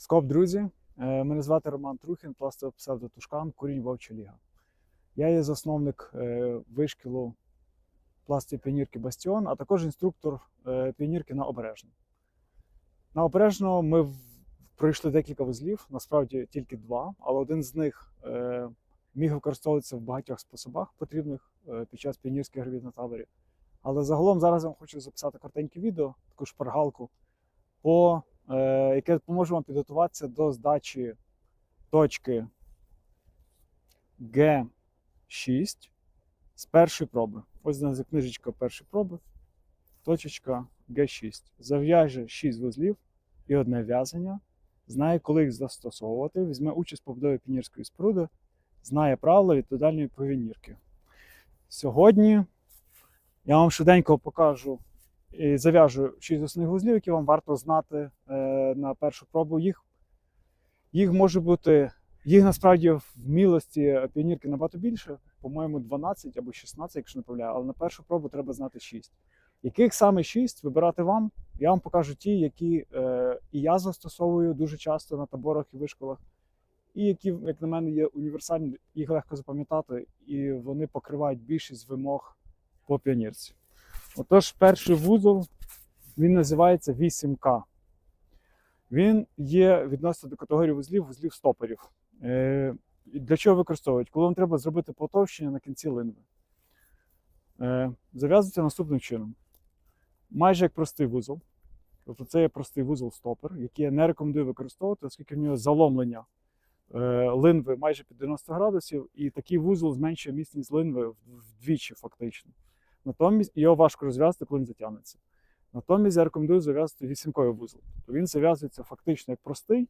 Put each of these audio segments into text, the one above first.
Скоп, друзі! Е, Мене звати Роман Трухін, пластовий псевдотушкан, курінь Вовча Ліга. Я є засновник е, вишкілу пластової піонірки Бастіон, а також інструктор е, піонірки на обережно. На обережно ми пройшли декілька вузлів, насправді тільки два, але один з них міг використовуватися в багатьох способах потрібних під час піонірських робіт на таборі. Але загалом зараз я вам хочу записати коротеньке відео, таку шпаргалку, по яке допоможе вам підготуватися до здачі точки Г6 з першої проби. Ось у нас книжечка першої проби. Точечка Г6. Зав'яже 6 вузлів і одне в'язання. Знає, коли їх застосовувати. Візьме участь побудові пінірської споруди, знає правила відповідальної повінірки. Сьогодні я вам швиденько покажу і зав'яжу 6 основних вузлів, які вам варто знати е, на першу пробу. Їх, їх може бути, їх насправді в мілості піонірки набагато більше, по-моєму, 12 або 16, якщо не помиляю, але на першу пробу треба знати 6. Яких саме 6 вибирати вам? Я вам покажу ті, які е, і я застосовую дуже часто на таборах і вишколах, і які, як на мене, є універсальні, їх легко запам'ятати, і вони покривають більшість вимог по піонірці. Отож, перший вузол він називається 8К. Він є відносно до категорії вузлів, вузлів стоперів. Е, для чого використовують? Коли вам треба зробити потовщення на кінці линви. Е, зав'язується наступним чином. Майже як простий вузол. Тобто це є простий вузол стопер, який я не рекомендую використовувати, оскільки в нього заломлення е, линви майже під 90 градусів, і такий вузол зменшує міцність линви вдвічі, фактично. Натомість його важко розв'язати, коли він затягнеться. Натомість я рекомендую зав'язати вісімковий вузол. Тобто він зав'язується фактично як простий,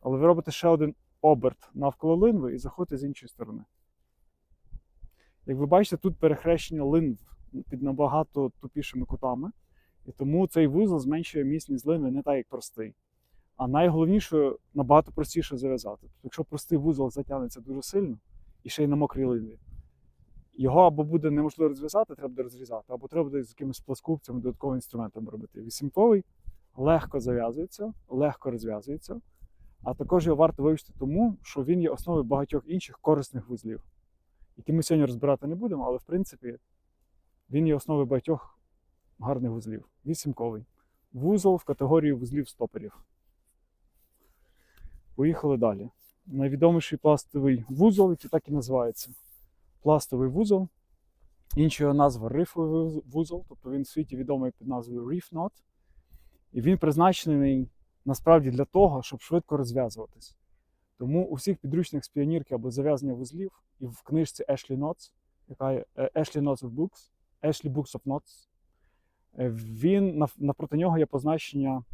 але ви робите ще один оберт навколо линви і заходите з іншої сторони. Як ви бачите, тут перехрещення линв під набагато тупішими кутами, і тому цей вузол зменшує міцність линви не так, як простий. А найголовніше набагато простіше зав'язати. Тобто, якщо простий вузол затягнеться дуже сильно і ще й на мокрій линві, його або буде неможливо розв'язати, треба розрізати, або треба буде з якимись пласкупцями, додатковим інструментом робити. Вісімковий легко зав'язується, легко розв'язується, а також його варто вивчити тому, що він є основою багатьох інших корисних вузлів, які ми сьогодні розбирати не будемо, але в принципі він є основою багатьох гарних вузлів. Вісімковий. Вузол в категорії вузлів стоперів. Поїхали далі. Найвідоміший пластовий вузол, який так і називається пластовий вузол. Інша його назва рифовий вузол, тобто він в світі відомий під назвою Reef Knot. І він призначений насправді для того, щоб швидко розв'язуватись. Тому у всіх підручних з піонірки або зав'язання вузлів і в книжці Ashley Knots, яка є е, Ashley Knots of Books, Ashley Books of Knots, е, він напроти нього є позначення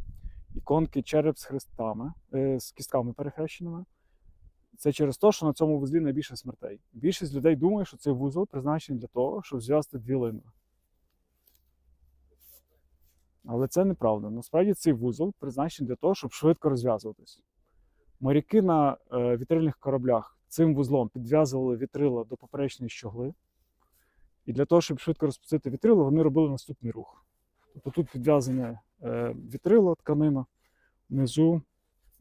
іконки череп з хрестами, е, з кістками перехрещеними. Це через те, що на цьому вузлі найбільше смертей. Більшість людей думає, що цей вузол призначений для того, щоб зв'язати дві линви. Але це неправда. Насправді цей вузол призначений для того, щоб швидко розв'язуватись. Моряки на е, вітрильних кораблях цим вузлом підв'язували вітрила до поперечної щогли. І для того, щоб швидко розпустити вітрило, вони робили наступний рух. Тобто тут підв'язане вітрило, тканина, внизу,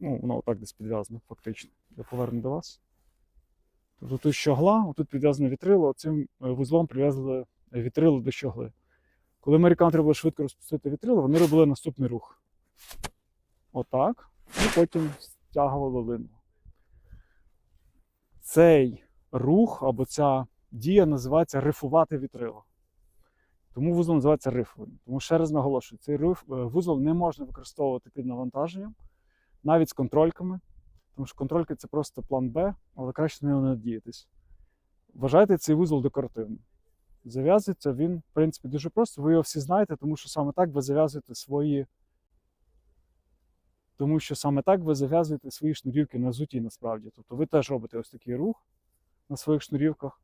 ну, воно отак десь підв'язане, фактично. Я поверну до вас. Тобто тут щогла, отут підв'язане вітрило, цим е, вузлом прив'язали вітрило до щогли. Коли американам треба було швидко розпустити вітрило, вони робили наступний рух. Отак. І потім стягували линву. Цей рух або ця дія називається рифувати вітрило. Тому вузол називається рифовим. Тому ще раз наголошую, цей е, вузол не можна використовувати під навантаженням, навіть з контрольками. Тому що контролька це просто план Б, але краще на нього не надіятись. Вважайте цей вузол декоративним. Зав'язується він, в принципі, дуже просто. Ви його всі знаєте, тому що саме так ви зав'язуєте свої. Тому що саме так ви зав'язуєте свої шнурівки на зуті насправді. Тобто ви теж робите ось такий рух на своїх шнурівках.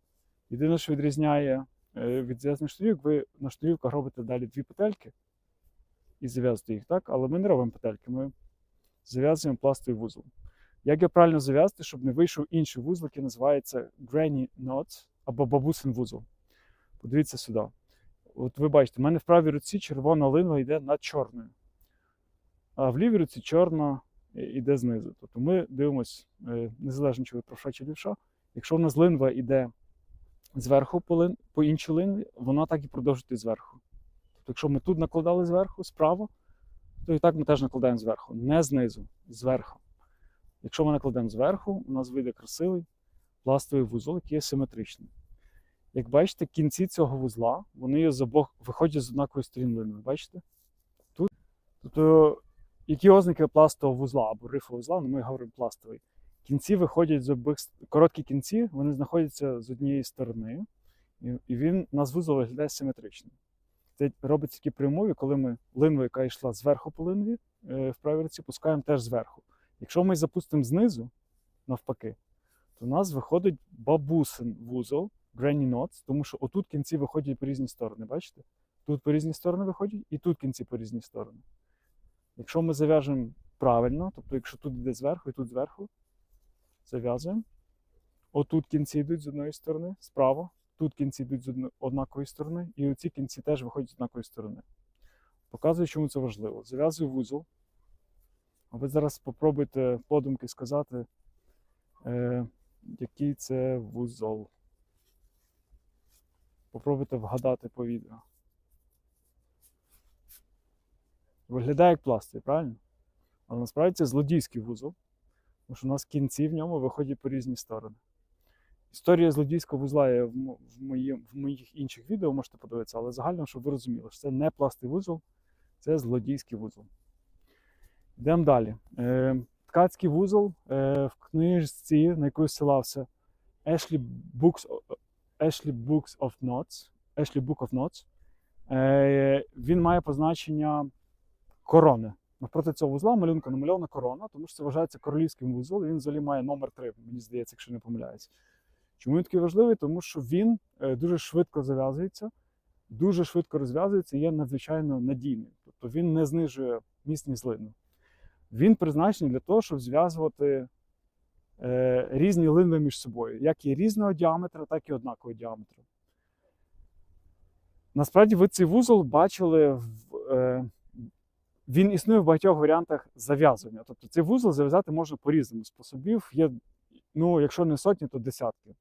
Єдине, що відрізняє е, від зв'язаних шнурівок, ви на шнурівках робите далі дві петельки і зав'язуєте їх, так? Але ми не робимо петельки, ми зав'язуємо пластовий вузол. Як його правильно зав'язати, щоб не вийшов інший вузол, який називається Granny Knot або бабусин вузол. Подивіться сюди. От ви бачите, в мене в правій руці червона линва йде над чорною. А в лівій руці чорна е, іде знизу. Тобто ми дивимося, е, незалежно чи ви правша чи лівша, якщо в нас линва йде зверху по, лин, по іншій линві, вона так і продовжує йти зверху. Тобто, якщо ми тут накладали зверху, справа, то і так ми теж накладаємо зверху, не знизу, зверху. Якщо ми накладемо зверху, у нас вийде красивий пластовий вузол, який є симетричний. Як бачите, кінці цього вузла, вони з обох виходять з однакової сторін линви. Бачите? Тут. Тобто, які ознаки пластового вузла або рифового вузла, ну ми говоримо пластовий. Кінці виходять з обох короткі кінці, вони знаходяться з однієї сторони, і, він у нас вузол виглядає симетрично. Це робиться тільки при умові, коли ми линву, яка йшла зверху по линві, е, в правій руці, пускаємо теж зверху. Якщо ми запустимо знизу, навпаки, то у нас виходить бабусин вузол, granny knots, тому що отут кінці виходять по різні сторони, бачите? Тут по різні сторони виходять, і тут кінці по різні сторони. Якщо ми зав'яжемо правильно, тобто якщо тут йде зверху і тут зверху, зав'язуємо. Отут кінці йдуть з одної сторони, справа, тут кінці йдуть з однакової сторони, і оці кінці теж виходять з однакової сторони. Показую, чому це важливо. Зав'язую вузол. А ви зараз спробуйте подумки сказати, е, який це вузол. Попробуйте вгадати по відео. Виглядає як пластир, правильно? Але насправді це злодійський вузол, тому що у нас кінці в ньому виходять по різні сторони. Історія злодійського вузла є в, в, моїм, в моїх інших відео, можете подивитися, але загально, щоб ви розуміли, що це не пластий вузол, це злодійський вузол. Йдемо далі. Е, ткацький вузол е, в книжці, на яку ссилався, Ashley Books, Ashley Books of Knots. Ashley Book of Knots. Е, він має позначення корони. Навпроти цього вузла малюнку намальована корона, тому що це вважається королівським вузол, він взагалі має номер 3, мені здається, якщо не помиляюсь. Чому він такий важливий? Тому що він е, дуже швидко зав'язується, дуже швидко розв'язується і є надзвичайно надійним. Тобто він не знижує міцність лину. Він призначений для того, щоб зв'язувати е, різні линви між собою, як і різного діаметра, так і однакового діаметру. Насправді ви цей вузол бачили в. Е, він існує в багатьох варіантах зав'язування. Тобто цей вузол зав'язати можна по різному способів. Є, ну, якщо не сотні, то десятки.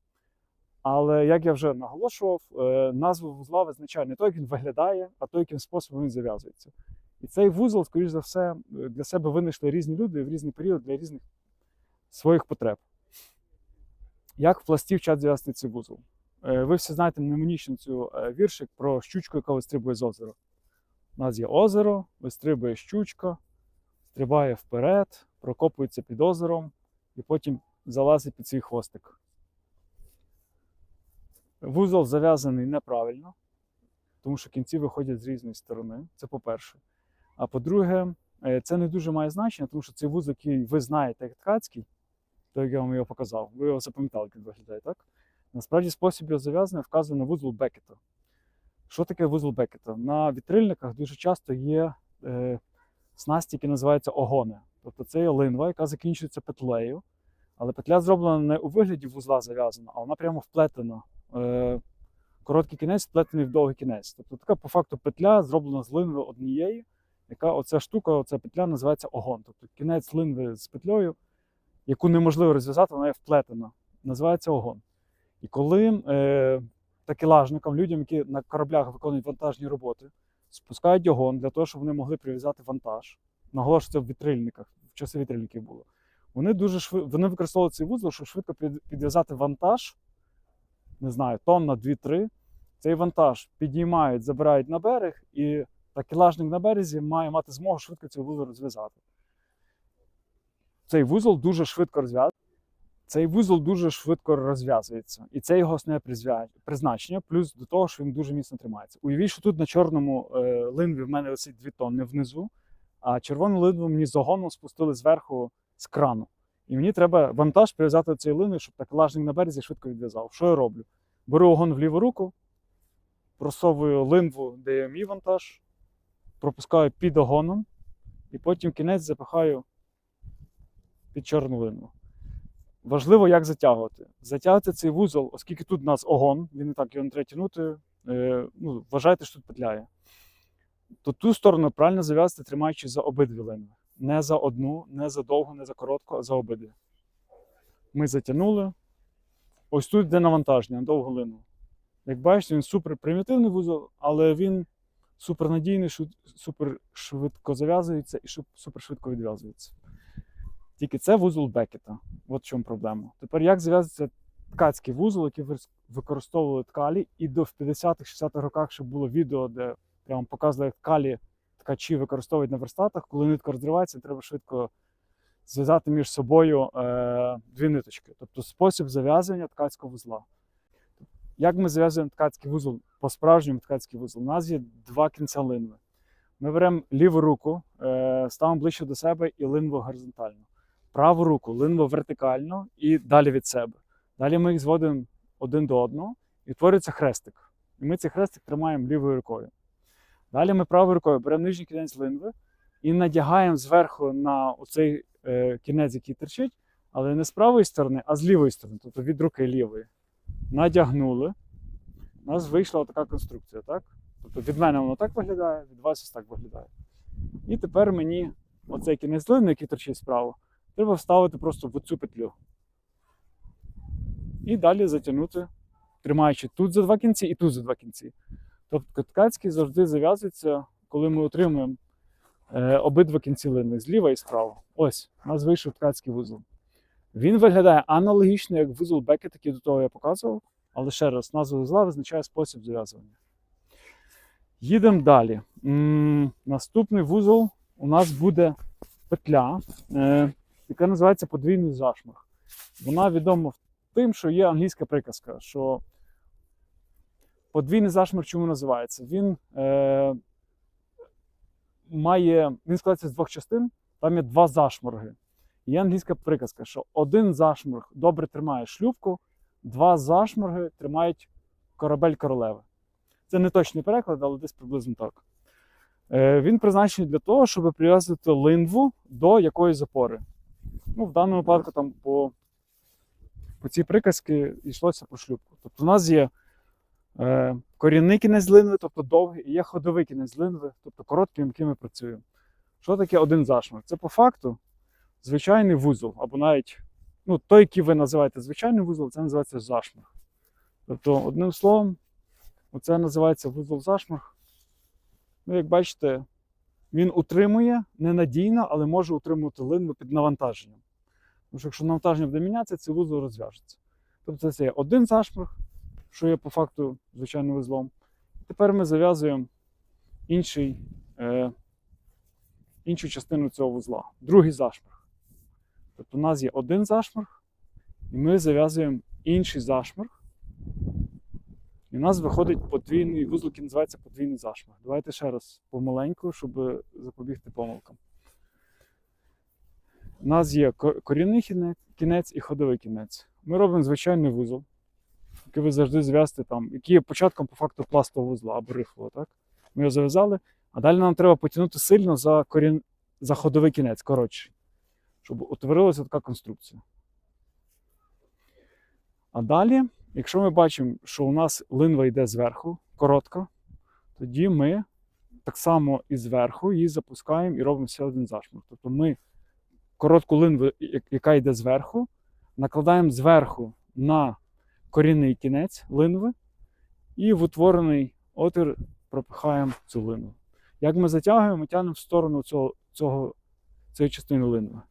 Але як я вже наголошував, е, назву вузла визначає не то, як він виглядає, а то, яким способом він зав'язується. І цей вузол, скоріш за все, е, для себе винайшли різні люди в різний період для різних своїх потреб. Як в пласті вчать зв'язати цей вузол? Е, Ви всі знаєте мнемонічну цю е, віршик про щучку, яка вистрибує з озера. У нас є озеро, вистрибує щучка, стрибає вперед, прокопується під озером і потім залазить під свій хвостик. Вузол зав'язаний неправильно, тому що кінці виходять з різної сторони. Це по-перше. А по-друге, е, це не дуже має значення, тому що цей вузол, який ви знаєте як ткацький, той, як я вам його показав, ви його запам'ятали, як він виглядає, так? Насправді спосіб його зав'язання вказує на вузол Бекета. Що таке вузол Бекета? На вітрильниках дуже часто є е, снасті, які називаються огони. Тобто це є линва, яка закінчується петлею, але петля зроблена не у вигляді вузла зав'язана, а вона прямо вплетена. Е, короткий кінець вплетений в довгий кінець. Тобто така по факту петля зроблена з линви однієї, яка оця штука, оця петля називається огон. Тобто кінець линви з петлею, яку неможливо розв'язати, вона є вплетена. Називається огон. І коли е, такелажникам, людям, які на кораблях виконують вантажні роботи, спускають огон для того, щоб вони могли прив'язати вантаж. Наголошую, це в вітрильниках, в часи вітрильників було. Вони дуже швидко вони використовували цей вузол, щоб швидко підв'язати вантаж, не знаю, тонна, 2-3. Цей вантаж підіймають, забирають на берег, і такелажник на березі має мати змогу швидко цей вузол розв'язати. Цей вузол дуже швидко розв'язується. Цей вузол дуже швидко розв'язується, і це його основне призначення, плюс до того, що він дуже міцно тримається. Уявіть, що тут на чорному е, линві в мене висить 2 тонни внизу, а червону линву мені з огоном спустили зверху з крану. І мені треба вантаж прив'язати до цієї линви, щоб такелажник на березі швидко відв'язав. Що я роблю? Беру огон в ліву руку, просовую линву, де є мій вантаж, пропускаю під огоном, і потім кінець запихаю під чорну линву. Важливо, як затягувати. Затягувати цей вузол, оскільки тут у нас огон, він і так його не треба тягнути, е, ну, вважайте, що тут петляє. То ту сторону правильно зав'язати, тримаючи за обидві линви. не за одну, не за довгу, не за коротку, а за обидві. Ми затягнули. Ось тут йде навантаження на довгу лину. Як бачите, він супер примітивний вузол, але він супер надійний, супер швидко зав'язується і супер швидко відв'язується. Тільки це вузол Бекета. От в чому проблема. Тепер як зав'язується ткацький вузол, який використовували ткалі, і до в 50-60-х роках ще було відео, де вам показували, як ткалі ткачі використовують на верстатах, коли нитка розривається, треба швидко зв'язати між собою е, дві ниточки. Тобто спосіб зав'язування ткацького вузла. Як ми зав'язуємо ткацький вузол по-справжньому ткацький вузол? У нас є два кінця линви. Ми беремо ліву руку, е, ставимо ближче до себе і линву горизонтально. Праву руку линву вертикально і далі від себе. Далі ми їх зводимо один до одного і утворюється хрестик. І ми цей хрестик тримаємо лівою рукою. Далі ми правою рукою беремо нижній кінець линви і надягаємо зверху на оцей е, кінець, який терчить, але не з правої сторони, а з лівої сторони, тобто від руки лівої. Надягнули. У нас вийшла така конструкція, так? Тобто від мене воно так виглядає, від вас ось так виглядає. І тепер мені оцей кінець линви, який торчить справа, треба вставити просто в оцю петлю. І далі затягнути, тримаючи тут за два кінці і тут за два кінці. Тобто ткацький завжди зав'язується, коли ми отримуємо е, обидва кінці линви зліва і справа. Ось, у нас вийшов ткацький вузол. Він виглядає аналогічно, як вузол Бекет, який до того я показував, але ще раз, назва вузла визначає спосіб зав'язування. Їдемо далі. М, Наступний вузол у нас буде петля, е, яка називається подвійний зашмах. Вона відома тим, що є англійська приказка, що подвійний зашмар чому називається? Він е, має, він складається з двох частин, там є два зашморги. Є англійська приказка, що один зашморг добре тримає шлюпку, два зашморги тримають корабель королеви. Це не точний переклад, але десь приблизно так. Е, він призначений для того, щоб прив'язувати линву до якоїсь запори. Ну, в даному випадку там по, по цій приказці йшлося про шлюпку. Тобто у нас є е, корінний кінець линви, тобто довгий, і є ходовий кінець линви, тобто короткий, яким ми працюємо. Що таке один зашморг? Це по факту звичайний вузол, або навіть ну, той, який ви називаєте звичайний вузол, це називається зашморг. Тобто, одним словом, оце називається вузол зашморг. Ну, як бачите, він утримує ненадійно, але може утримувати линву під навантаженням. Тому що якщо навантаження буде мінятися, цей вузол розв'яжеться. Тобто це є один зашморг, що є по факту звичайним вузлом. Тепер ми зав'язуємо інший, е, іншу частину цього вузла, другий зашморг. Тобто у нас є один зашморг, і ми зав'язуємо інший зашморг. І у нас виходить подвійний вузол, який називається подвійний зашморг. Давайте ще раз помаленьку, щоб запобігти помилкам. У нас є корінний кінець і ходовий кінець. Ми робимо звичайний вузол, який ви завжди зв'язите там, який є початком по факту пластового вузла або рихлого. Так? Ми його зав'язали, а далі нам треба потягнути сильно за, корін... за ходовий кінець, коротший, щоб утворилася така конструкція. А далі, якщо ми бачимо, що у нас линва йде зверху, коротка, тоді ми так само і зверху її запускаємо і робимо ще один зашморг. Тобто ми коротку линву, яка йде зверху, накладаємо зверху на корінний кінець линви і в утворений отвір пропихаємо цю линву. Як ми затягуємо, ми тягнемо в сторону цього, цього, цієї частини линви.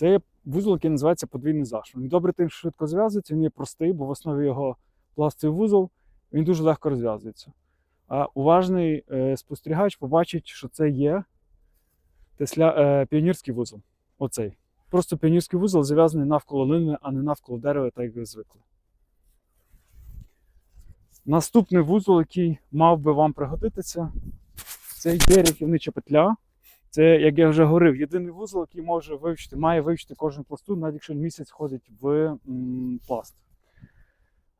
Це вузол, який називається подвійний зашморг. Він добре тим, що швидко зв'язується, він є простий, бо в основі його пластовий вузол, він дуже легко розв'язується. А уважний е, спостерігач побачить, що це є тесля, е, піонірський вузол. Оцей. Просто піонірський вузол зав'язаний навколо линви, а не навколо дерева, так як ви звикли. Наступний вузол, який мав би вам пригодитися, це є рятівнича петля. Це, як я вже говорив, єдиний вузол, який може вивчити, має вивчити кожен пластун, навіть якщо місяць ходить в м, пласт.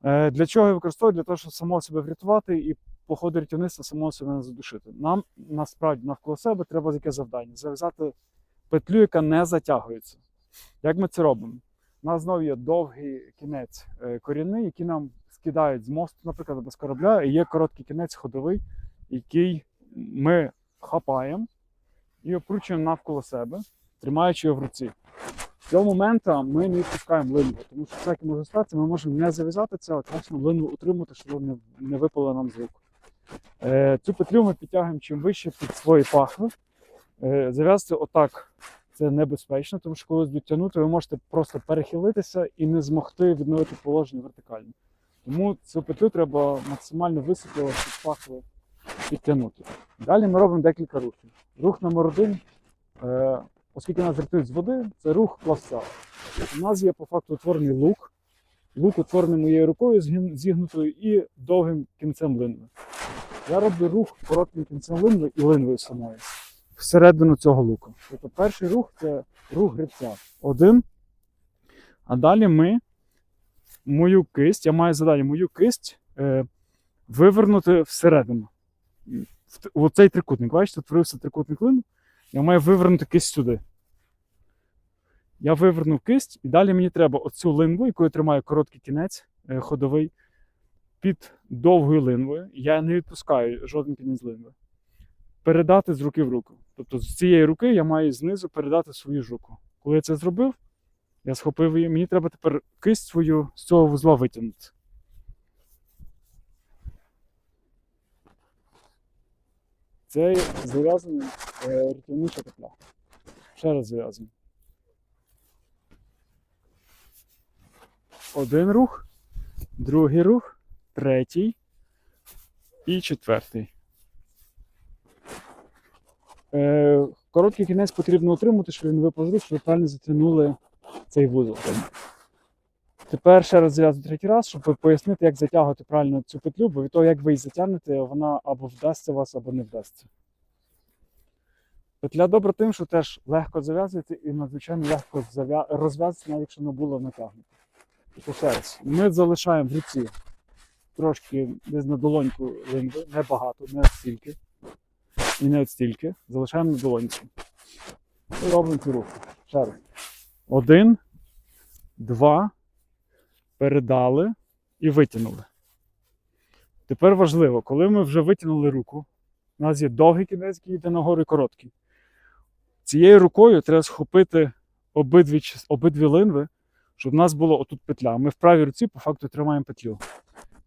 Е, для чого я використовую? Для того, щоб самого себе врятувати і по ходу рятівництва самого себе не задушити. Нам насправді навколо себе треба яке завдання зав'язати петлю, яка не затягується. Як ми це робимо? У нас знову є довгий кінець е, корінний, який нам скидають з мосту, наприклад, або з корабля, і є короткий кінець ходовий, який ми хапаємо і обкручуємо навколо себе, тримаючи його в руці. З цього моменту ми не відпускаємо линву, тому що всяке може статися, ми можемо не зав'язати це, а краще линву утримати, щоб не, не випало нам з рук. Е, цю петлю ми підтягуємо чим вище під свої пахви. Е, зав'язати отак це небезпечно, тому що коли будуть ви можете просто перехилитися і не змогти відновити положення вертикально. Тому цю петлю треба максимально високо під пахви підтягнути. Далі ми робимо декілька рухів. Рух номер один, е, оскільки нас рятують з води, це рух плавця. У нас є по факту утворений лук. Лук утворений моєю рукою зігнутою і довгим кінцем линви. Я роблю рух коротким кінцем линви і линвою самою всередину цього луку. Тобто перший рух це рух гребця. Один. А далі ми мою кисть, я маю завдання мою кисть е, вивернути всередину. Т- трикутник. Бачите, творився трикутник лин. Я маю вивернути кисть сюди. Я вивернув кисть, і далі мені треба оцю линву, яку я тримаю короткий кінець е, ходовий, під довгою линвою. Я не відпускаю жоден кінець линви. Передати з руки в руку. Тобто з цієї руки я маю знизу передати свою ж руку. Коли я це зробив, я схопив її. Мені треба тепер кисть свою з цього вузла витягнути. Це зав'язана е, рятівнича петля. Ще раз зав'язуємо. Один рух, другий рух, третій і четвертий. Е, короткий кінець потрібно отримати, щоб він випав з рук, щоб ви правильно затягнули цей вузол. Тепер ще раз зв'язую третій раз, щоб пояснити, як затягувати правильно цю петлю, бо від того, як ви її затягнете, вона або вдасться вас, або не вдасться. Петля добра тим, що теж легко зав'язується і надзвичайно легко розв'язується, навіть якщо не було натягнуто. Тобто раз, ми залишаємо в руці трошки десь на долоньку линви, не багато, не стільки. І не от стільки. Залишаємо на долоньці. І робимо цю руку. Ще раз. Один, два, передали і витягнули. Тепер важливо, коли ми вже витягнули руку, у нас є довгий кінець, який йде нагору і короткий. Цією рукою треба схопити обидві, обидві линви, щоб у нас було отут петля. Ми в правій руці по факту тримаємо петлю.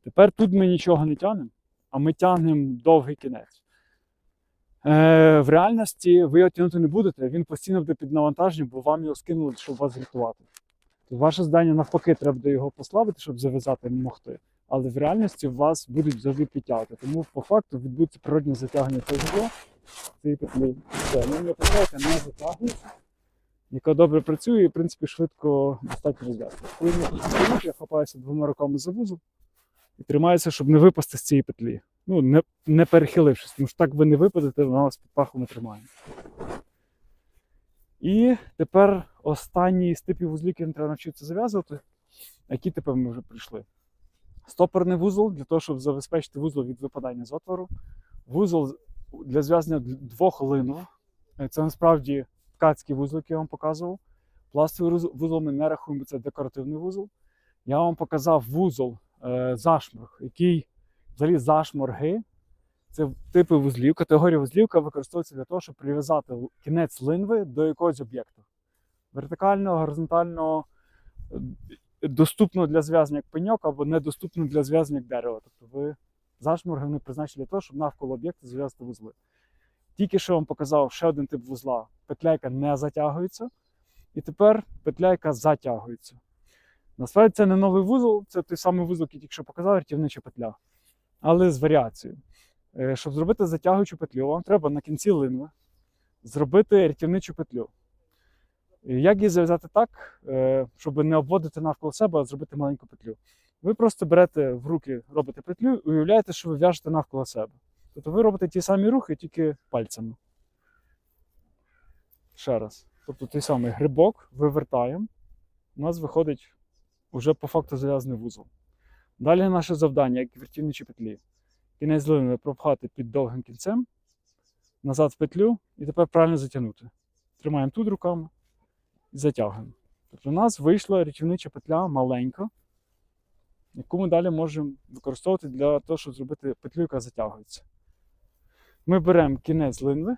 Тепер тут ми нічого не тягнемо, а ми тягнемо довгий кінець. Е, в реальності ви його тягнути не будете, він постійно буде під навантаженням, бо вам його скинули, щоб вас рятувати. То ваше завдання навпаки, треба буде його послабити, щоб зав'язати могти. Але в реальності вас будуть завжди підтягувати. Тому по факту відбудеться природне затягнення цього цієї петлі. Все, ну не петлята не затягується, яка добре працює і, в принципі, швидко достатньо розв'язується. Коли мені я хапаюся двома руками за вузол і тримаюся, щоб не випасти з цієї петлі. Ну, не, не перехилившись, тому що так ви не випадете, вона вас під пахом тримає. І тепер останній з типів вузлів, які треба навчитися зав'язувати, які тепер ми вже прийшли. Стопорний вузол для того, щоб забезпечити вузол від випадання з отвору. Вузол для зв'язання двох линв. Е, Це насправді ткацький вузол, який я вам показував. Пластовий вузол ми не рахуємо, це декоративний вузол. Я вам показав вузол е, зашморг, який взагалі зашморги. Це типи вузлів, категорія вузлів, яка використовується для того, щоб прив'язати кінець линви до якогось об'єкту. Вертикально, горизонтально, е, доступно для зв'язання як пеньок або недоступно для зв'язання як дерево. Тобто ви зашморги вони призначені для того, щоб навколо об'єкту зв'язати вузли. Тільки що вам показав ще один тип вузла, петля, яка не затягується, і тепер петля, яка затягується. Насправді це не новий вузол, це той самий вузол, який тільки що показав, рятівнича петля, але з варіацією. Е, Щоб зробити затягуючу петлю, вам треба на кінці линви зробити рятівничу петлю. Як її зав'язати так, е, щоб не обводити навколо себе, а зробити маленьку петлю? Ви просто берете в руки, робите петлю і уявляєте, що ви в'яжете навколо себе. Тобто ви робите ті самі рухи, тільки пальцями. Ще раз. Тобто той самий грибок вивертаємо. У нас виходить уже по факту зав'язаний вузол. Далі наше завдання, як вертівничі петлі. Кінець линви пропхати під довгим кінцем, назад в петлю і тепер правильно затягнути. Тримаємо тут руками і затягуємо. Тобто у нас вийшла рятівнича петля маленька, яку ми далі можемо використовувати для того, щоб зробити петлю, яка затягується. Ми беремо кінець линви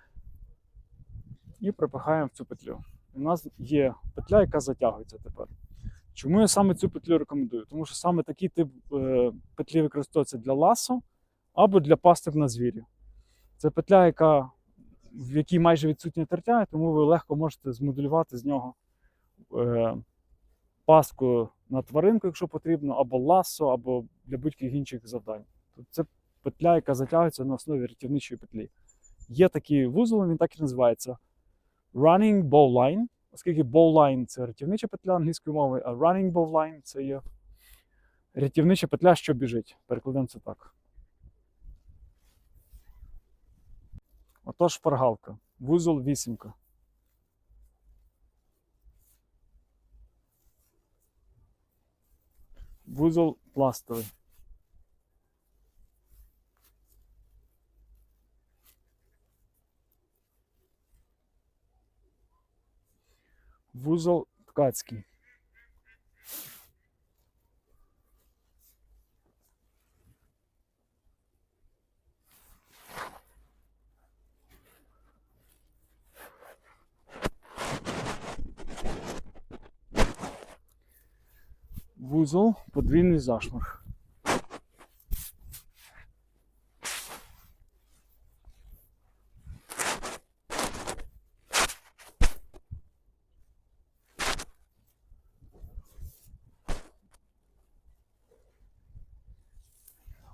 і припихаємо в цю петлю. У нас є петля, яка затягується тепер. Чому я саме цю петлю рекомендую? Тому що саме такий тип е, петлі використовується для ласо або для пастив на звірі. Це петля, яка, в якій майже відсутнє тертя, тому ви легко можете змоделювати з нього е, пастку на тваринку, якщо потрібно, або ласо, або для будь-яких інших завдань. Тобто це петля, яка затягується на основі рятівничої петлі. Є такий вузол, він так і називається Running Bowline, оскільки bowline – це рятівнича петля англійською мовою, а running bowline – це є рятівнича петля, що біжить. Перекладемо це так. Отож, шпаргалка. Вузол вісімка. Вузол пластовий. Вузол ткацький. Вузол подвійний зашморг.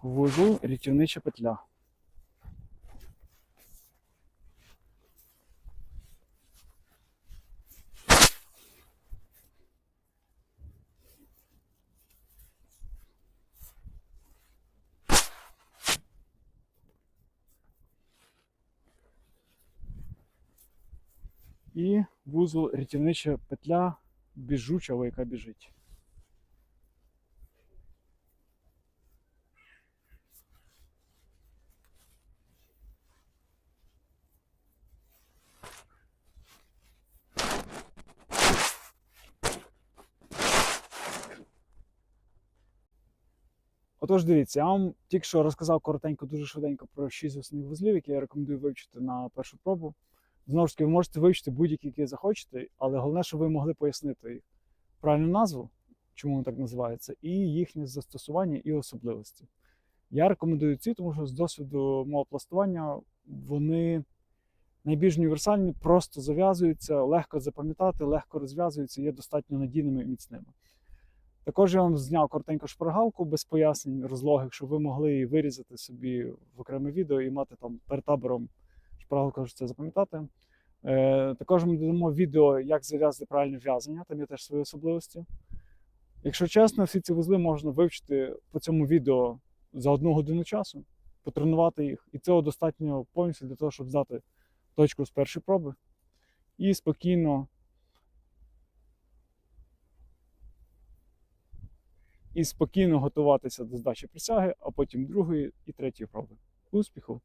Вузол рятівнича петля. І вузол рятівнича петля біжуча, або яка біжить. Отож, дивіться, я вам тільки що розказав коротенько, дуже швиденько про 6 основних вузлів, які я рекомендую вивчити на першу пробу. Знову ж таки, ви можете вивчити будь-які, які захочете, але головне, щоб ви могли пояснити їх правильну назву, чому воно так називається, і їхнє застосування і особливості. Я рекомендую ці, тому що з досвіду мого пластування вони найбільш універсальні, просто зав'язуються, легко запам'ятати, легко розв'язуються, є достатньо надійними і міцними. Також я вам зняв коротеньку шпаргалку без пояснень, розлогих, щоб ви могли вирізати собі в окреме відео і мати там перед табором шпаргалку, щоб це запам'ятати. Е, також ми додамо відео, як зав'язати правильне в'язання, там є теж свої особливості. Якщо чесно, всі ці вузли можна вивчити по цьому відео за одну годину часу, потренувати їх. І цього достатньо повністю для того, щоб здати точку з першої проби. І спокійно. І спокійно готуватися до здачі присяги, а потім другої і третьої проби. Успіху!